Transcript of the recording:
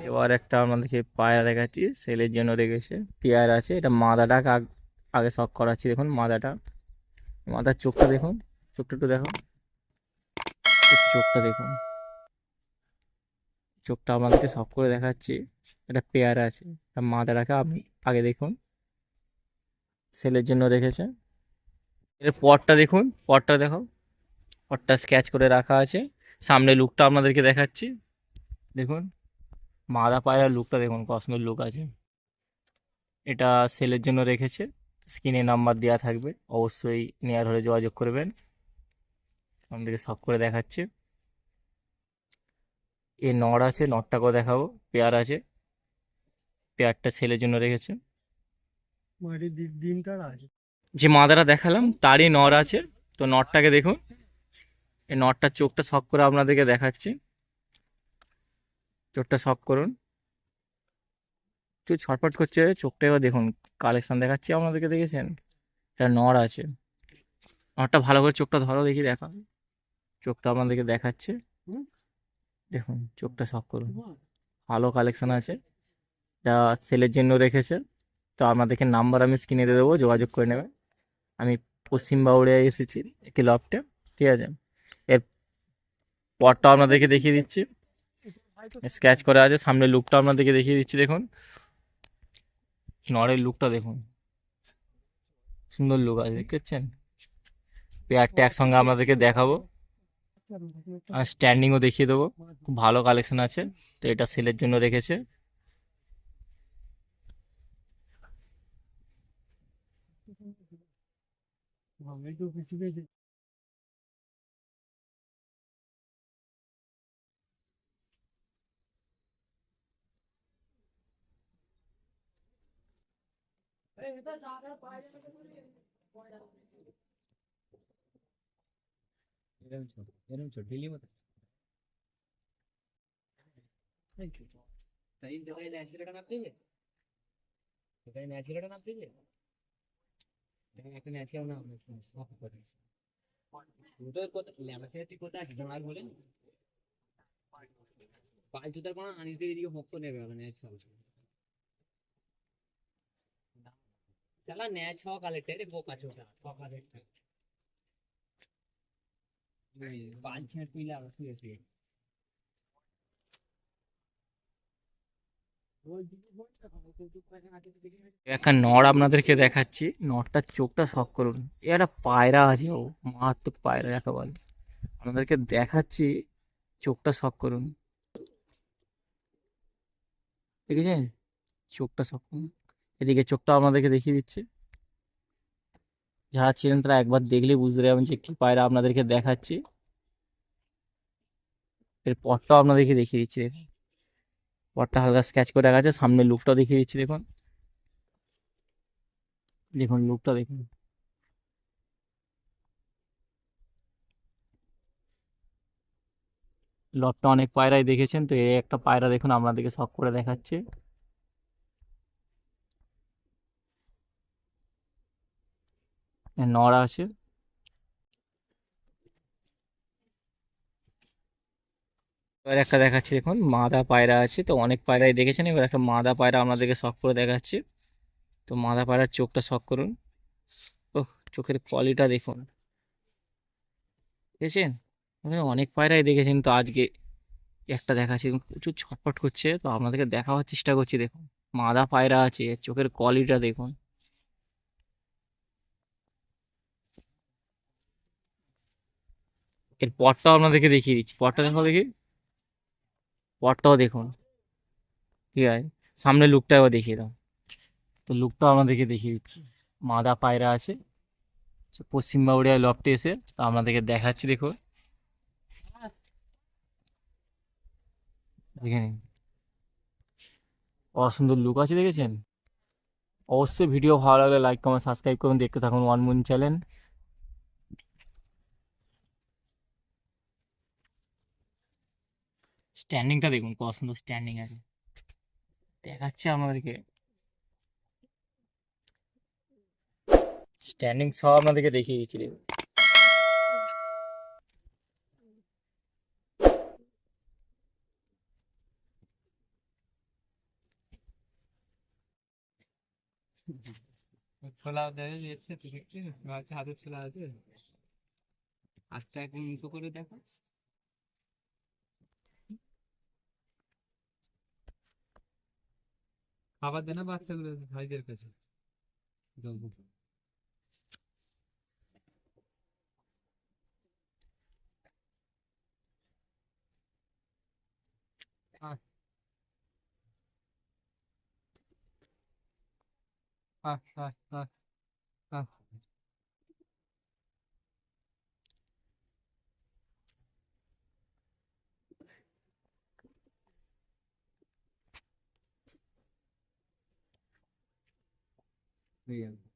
এবার একটা আমাদেরকে পায়রা দেখাচ্ছি সেলের জন্য রেখেছে পেয়ার আছে, এটা মাদাটা আগ- শখ করাচ্ছি, দেখুন মাদাটা। মাদার চোখটা দেখুন, চোখটা একটু দেখুন চোখটা দেখুন। চোখটা আমাদেরকে শখ করে দেখাচ্ছি, এটা পেয়ার আছে, এটা মাদাটাকে আপনি আগে দেখুন। সেলের জন্য রেখেছে এর পটটা দেখুন, পটটা দেখো। পটটা স্কেচ করে রাখা আছে। সামনে লুকটা আপনাদেরকে দেখাচ্ছি। দেখুন মাদা পায়রার লুকটা দেখুন কত সুন্দর লুক আছে। এটা সেলের জন্য রেখেছে স্ক্রিনে নাম্বার দেওয়া থাকবে অবশ্যই নেয়ার হলে যোগাযোগ করবেন। আমাদেরকে সব করে দেখাচ্ছে। এ নড় আছে নটটা করে দেখাবো পেয়ার আছে। পেয়ারটা সেলের জন্য রেখেছে। আছে যে মাদারা দেখালাম তারই নর আছে। তো নটটাকে দেখুন এই নটটার চোখটা শক করে আপনাদেরকে দেখাচ্ছি। চোখটা শক করুন। একটু ছটফট করছে, চোখটা এবার দেখুন কালেকশান দেখাচ্ছি আপনাদেরকে, দেখেছেন? এটা নর আছে। নরটা ভালো করে চোখটা ধরো, দেখি দেখা। চোখটা আপনাদেরকে দেখাচ্ছে। দেখুন, চোখটা শক করুন। ভালো কালেকশান আছে। এটা সেলের জন্য রেখেছে, তো আপনাদেরকে নাম্বার আমি স্ক্রিনে দিয়ে দেবো, যোগাযোগ করে নেবেন। আমি পশ্চিম বাউড়িয়ায় এসেছি, একটি লফটে ঠিক আছে? এর পরটা আপনাদেরকে দেখিয়ে দিচ্ছি। স্কেচ করা আছে সামনে লুকটা আপনাদেরকে দেখিয়ে দিচ্ছি, দেখুন। নরের লুকটা দেখুন। সুন্দর লুক আছে দেখতে পাচ্ছেন পেয়ারটা একসঙ্গে আপনাদেরকে দেখাবো। আর স্ট্যান্ডিংও দেখিয়ে দেবো। খুব ভালো কালেকশন আছে, তো এটা সেলের জন্য রেখেছে। এরম ছোট এরম ছোট ঢিলি মতো তাই জায়গায় ন্যাচুরালটা নাপ দিবে এখানে ন্যাচুরালটা নাপ দিবে এখানে একটা ন্যাচুরাল নাম সব করে তোদের কোথায় ল্যামাসের তুই কোথায় আছিস আমার বলে নি পাঁচ জুতার কোনো দিয়ে এদিকে ভক্ত নেবে ওরা ন্যাচুরাল একটা নড় আপনাদেরকে দেখাচ্ছি নড়টার চোখটা শখ করুন। এ একটা পায়রা আছে, ও মারাত্মক পায়রা একেবারে আপনাদেরকে দেখাচ্ছি, চোখটা শখ করুন। দেখেছেন? চোখটা শখ করুন। এদিকে চোখটা আপনাদেরকে দেখিয়ে দিচ্ছি। যারা ছিলেন তারা একবার দেখলেই বুঝতে পারবেন যে কী পায়রা আপনাদেরকে দেখাচ্ছি। এর পরটাও আপনাদেরকে দেখিয়ে দিচ্ছি, দেখুন। পরটা হালকা স্কেচ করে রাখা আছে সামনে লুকটাও দেখিয়ে দিচ্ছি, দেখুন। দেখুন লুকটা দেখুন। লটটা অনেক পায়রাই দেখেছেন, তো এই একটা পায়রা দেখুন আপনাদেরকে শখ করে দেখাচ্ছে। নড় আছে। এবার একটা দেখাচ্ছি, দেখুন, মাদা পায়রা আছে। তো অনেক পায়রাই দেখেছেন, এবার একটা মাদা পায়রা আপনাদেরকে শখ করে দেখাচ্ছি। তো মাদা পায়রার চোখটা শখ করুন। ও চোখের কোয়ালিটা দেখুন। দেখেছেন? অনেক পায়রাই দেখেছেন। তো আজকে একটা দেখাচ্ছি প্রচুর ছটফট করছে। তো আপনাদেরকে দেখাবার চেষ্টা করছি, দেখুন। মাদা পায়রা আছে, চোখের কোয়ালিটা দেখুন। এর পটটাও আপনাদেরকে দেখিয়ে দিচ্ছি। পটটা দেখো দেখি। পটটাও দেখুন। ঠিক আছে সামনে লুকটা এবার দেখিয়ে দাও। তো লুকটাও আপনাদেরকে দেখিয়ে দিচ্ছি। মাদা পায়রা আছে। তো পশ্চিম বাউড়িয়ায় লফটে এসে তো আপনাদেরকে দেখাচ্ছি, দেখো। অসুন্দর লুক আছে, দেখেছেন? অবশ্যই ভিডিও ভালো লাগলে লাইক কমেন্ট সাবস্ক্রাইব করুন। দেখতে থাকুন ওয়ান মুন চ্যানেল স্ট্যান্ডিংটা দেখুন কত সুন্দর স্ট্যান্ডিং আছে। দেখাচ্ছে আপনাদেরকে স্ট্যান্ডিং সব আপনাদেরকে দেখিয়ে দিচ্ছি ছোলা দেখতে হাতে ছোলা আছে। আটটা একদম উঁচু করে দেখো। అవద్దనే బాగుంది ఐదు రూపాయలు డబ్బు Ah, ah, ah, ah. Yeah.